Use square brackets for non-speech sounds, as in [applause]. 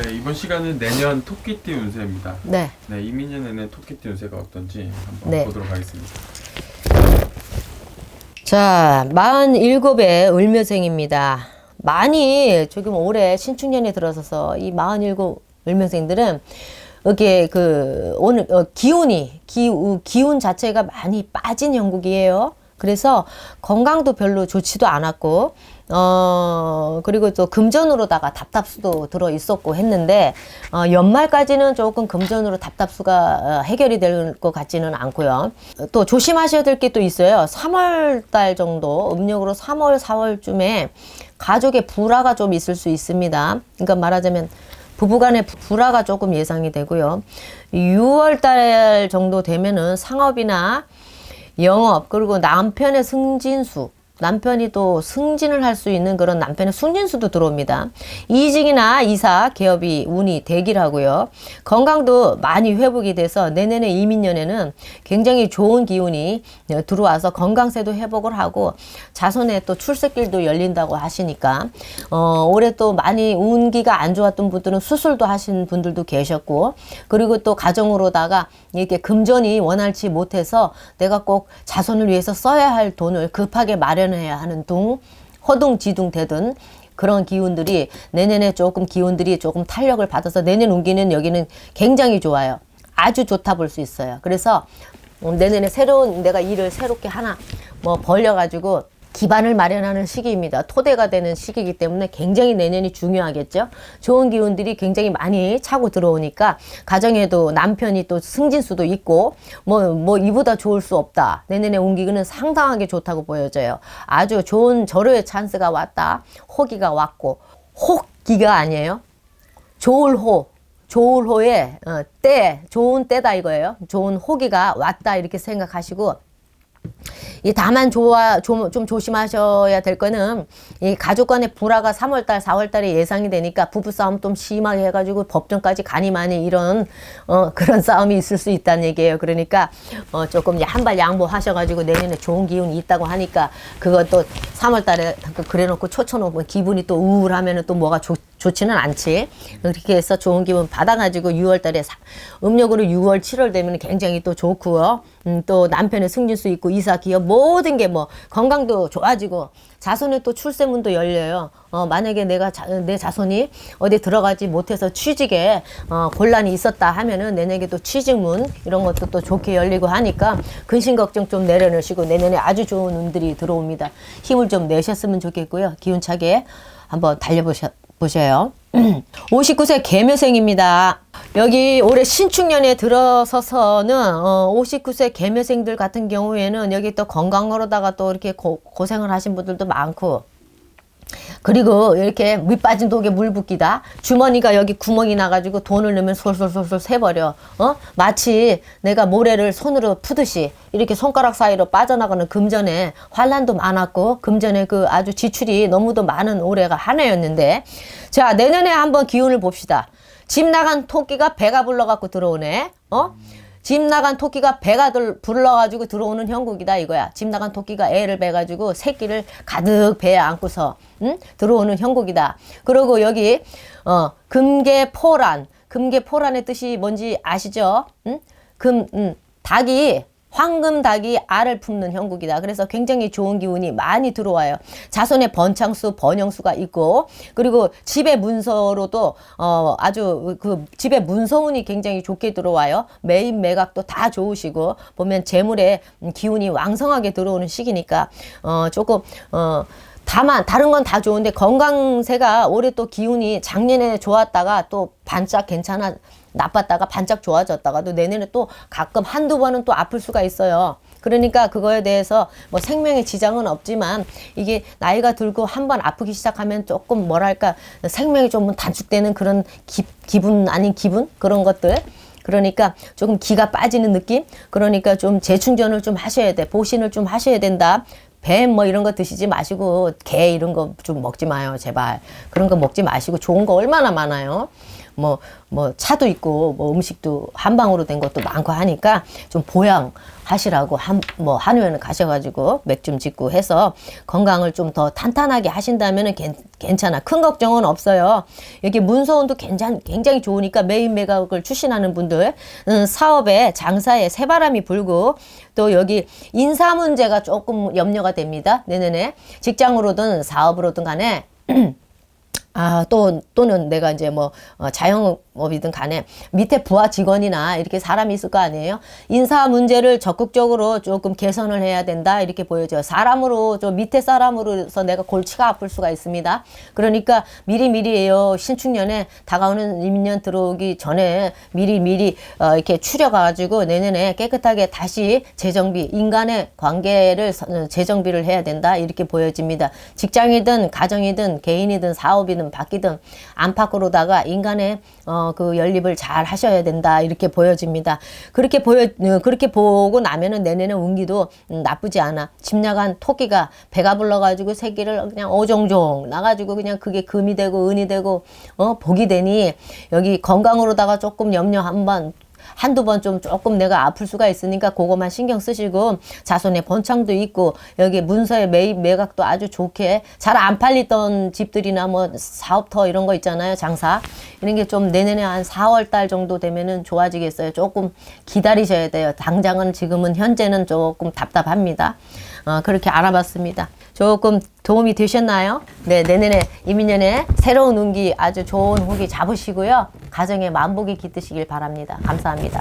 네, 이번 시간은 내년 토끼띠 운세입니다. 네. 네, 이민년 내내 토끼띠 운세가 어떤지 한번 네. 보도록 하겠습니다. 자, 47의 을묘생입니다. 많이 지금 올해 신축년에 들어서서 이 47 을묘생들은 이게 그 오늘 어, 기운이 기우, 기운 자체가 많이 빠진 형국이에요. 그래서 건강도 별로 좋지도 않았고 어 그리고 또 금전으로다가 답답수도 들어 있었고 했는데 어 연말까지는 조금 금전으로 답답수가 어, 해결이 될 것 같지는 않고요. 또 조심하셔야 될 게 또 있어요. 3월 달 정도 음력으로 3월 4월쯤에 가족의 불화가 좀 있을 수 있습니다. 그러니까 말하자면 부부간의 부- 불화가 조금 예상이 되고요. 6월 달 정도 되면은 상업이나 영업 그리고 남편의 승진수 남편이 또 승진을 할 수 있는 그런 남편의 승진수도 들어옵니다. 이직이나 이사, 개업이 운이 되기를 하고요. 건강도 많이 회복이 돼서 내년에 이민년에는 굉장히 좋은 기운이 들어와서 건강세도 회복을 하고 자손의 또 출세길도 열린다고 하시니까 어, 올해 또 많이 운기가 안 좋았던 분들은 수술도 하신 분들도 계셨고 그리고 또 가정으로다가 이렇게 금전이 원활치 못해서 내가 꼭 자손을 위해서 써야 할 돈을 급하게 마련 해야 하는 둥 허둥지둥 되던 그런 기운들이 내년에 조금 기운들이 조금 탄력을 받아서 내년 운기는 여기는 굉장히 좋아요. 아주 좋다 볼 수 있어요. 그래서 음, 내년에 새로운 내가 일을 새롭게 하나 뭐 벌려가지고 기반을 마련하는 시기입니다. 토대가 되는 시기이기 때문에 굉장히 내년이 중요하겠죠. 좋은 기운들이 굉장히 많이 차고 들어오니까 가정에도 남편이 또 승진 수도 있고 뭐뭐 이보다 좋을 수 없다. 내년에 운기는 상당하게 좋다고 보여져요. 아주 좋은 절호의 찬스가 왔다. 호기가 왔고 혹기가 아니에요. 좋을 호 좋을호의 어, 때 좋은 때다 이거예요. 좋은 호기가 왔다 이렇게 생각하시고 이 다만 좋아 좀, 좀 조심하셔야 될 거는 이 가족 간의 불화가 3월달 4월달에 예상이 되니까 부부 싸움 좀 심하게 해가지고 법정까지 가니 많이 이런 어 [laughs] 그런 싸움이 있을 수 있다는 얘기예요. 그러니까 어 조금 한발 양보하셔가지고 내년에 좋은 기운이 있다고 하니까 그것도 3월달에 그래놓고 초쳐놓고 기분이 또 우울하면은 또 뭐가 좋 좋지는 않지. 그렇게 해서 좋은 기분 받아가지고 6월 달에 사- 음력으로 6월, 7월 되면 굉장히 또 좋고요. 음, 또 남편의 승진수 있고 이사, 기업 모든 게 뭐 건강도 좋아지고 자손의 또 출세문도 열려요. 어, 만약에 내가 자, 내 자손이 어디 들어가지 못해서 취직에 어, 곤란이 있었다 하면은 내년에 또 취직문 이런 것도 또 좋게 열리고 하니까 근심 걱정 좀 내려놓으시고 내년에 아주 좋은 운들이 들어옵니다. 힘을 좀 내셨으면 좋겠고요. 기운차게 한번 달려보셔. 보셔요. [clears throat] 59세 개묘생입니다. 여기 올해 신축년에 들어서서는 어, 59세 개묘생들 같은 경우에는 여기 또 건강으로다가 또 이렇게 고, 고생을 하신 분들도 많고 그리고 이렇게 밑 빠진 독에 물 붓기다. 주머니가 여기 구멍이 나가지고 돈을 넣으면 솔솔솔솔 새버려. 어? 마치 내가 모래를 손으로 푸듯이 이렇게 손가락 사이로 빠져나가는 금전에 환란도 많았고 금전에 그 아주 지출이 너무도 많은 올해가 한 해였는데 자 내년에 한번 기운을 봅시다. 집 나간 토끼가 배가 불러갖고 들어오네. 어? 집 나간 토끼가 배가 들, 불러가지고 들어오는 형국이다 이거야. 집 나간 토끼가 애를 베가지고 새끼를 가득 배에 안고서 응? 들어오는 형국이다. 그리고 여기 어 금계포란 금계포란의 뜻이 뭔지 아시죠? 응? 금 음, 닭이 황금 닭이 알을 품는 형국이다. 그래서 굉장히 좋은 기운이 많이 들어와요. 자손의 번창수, 번영수가 있고, 그리고 집의 문서로도, 어, 아주 그 집의 문서운이 굉장히 좋게 들어와요. 매입, 매각도 다 좋으시고, 보면 재물의 기운이 왕성하게 들어오는 시기니까, 어, 조금, 어, 다만 다른 건 다 좋은데 건강세가 올해 또 기운이 작년에 좋았다가 또 반짝 괜찮아 나빴다가 반짝 좋아졌다가도 내년에 또 가끔 한두 번은 또 아플 수가 있어요. 그러니까 그거에 대해서 뭐 생명에 지장은 없지만 이게 나이가 들고 한 번 아프기 시작하면 조금 뭐랄까 생명이 좀 단축되는 그런 기, 기분 아닌 기분 그런 것들 그러니까 조금 기가 빠지는 느낌? 그러니까 좀 재충전을 좀 하셔야 돼. 보신을 좀 하셔야 된다. 뱀뭐 이런 거 드시지 마시고 개 이런 거 좀 먹지 마요 제발 그런 거 먹지 마시고 좋은 거 얼마나 많아요 뭐, 뭐 차도 있고 뭐 음식도 한방으로 된 것도 많고 하니까 좀 보양 하시라고 한, 뭐 한우에는 가셔가지고 맥 좀 짓고 해서 건강을 좀 더 탄탄하게 하신다면은 괜, 괜찮아. 큰 걱정은 없어요. 여기 문서원도 굉장히, 굉장히 좋으니까 매일 매각을 추진하는 분들, 음, 사업에, 장사에 새바람이 불고 또 여기 인사 문제가 조금 염려가 됩니다. 내년에 직장으로든 사업으로든 간에 [clears throat] 아, 또, 또는 내가 이제 뭐, 어, 자영업이든 간에 밑에 부하 직원이나 이렇게 사람이 있을 거 아니에요? 인사 문제를 적극적으로 조금 개선을 해야 된다. 이렇게 보여져요. 사람으로, 좀 밑에 사람으로서 내가 골치가 아플 수가 있습니다. 그러니까 미리미리예요. 신축년에 다가오는 임년 들어오기 전에 미리미리, 어, 이렇게 추려가지고 내년에 깨끗하게 다시 재정비, 인간의 관계를 재정비를 해야 된다. 이렇게 보여집니다. 직장이든 가정이든 개인이든 사업이든 바뀌든 안팎으로다가 인간의 어, 그 연립을 잘 하셔야 된다 이렇게 보여집니다. 그렇게 보여 어, 그렇게 보고 나면은 내년에 운기도 음, 나쁘지 않아. 집 나간 토끼가 배가 불러가지고 새끼를 그냥 어종종 나가지고 그냥 그게 금이 되고 은이 되고 어 복이 되니 여기 건강으로다가 조금 염려 한번 한두 번 좀 조금 내가 아플 수가 있으니까 그거만 신경 쓰시고 자손의 번창도 있고 여기 문서의 매입 매각도 아주 좋게 잘 안 팔리던 집들이나 뭐 사업터 이런 거 있잖아요 장사. 이런 게 좀 내년에 한 4월 달 정도 되면은 좋아지겠어요. 조금 기다리셔야 돼요. 당장은 지금은 현재는 조금 답답합니다. 어, 그렇게 알아봤습니다. 조금 도움이 되셨나요? 네 내년에 이민년에 새로운 운기 아주 좋은 후기 잡으시고요 가정에 만복이 깃드시길 바랍니다 감사합니다.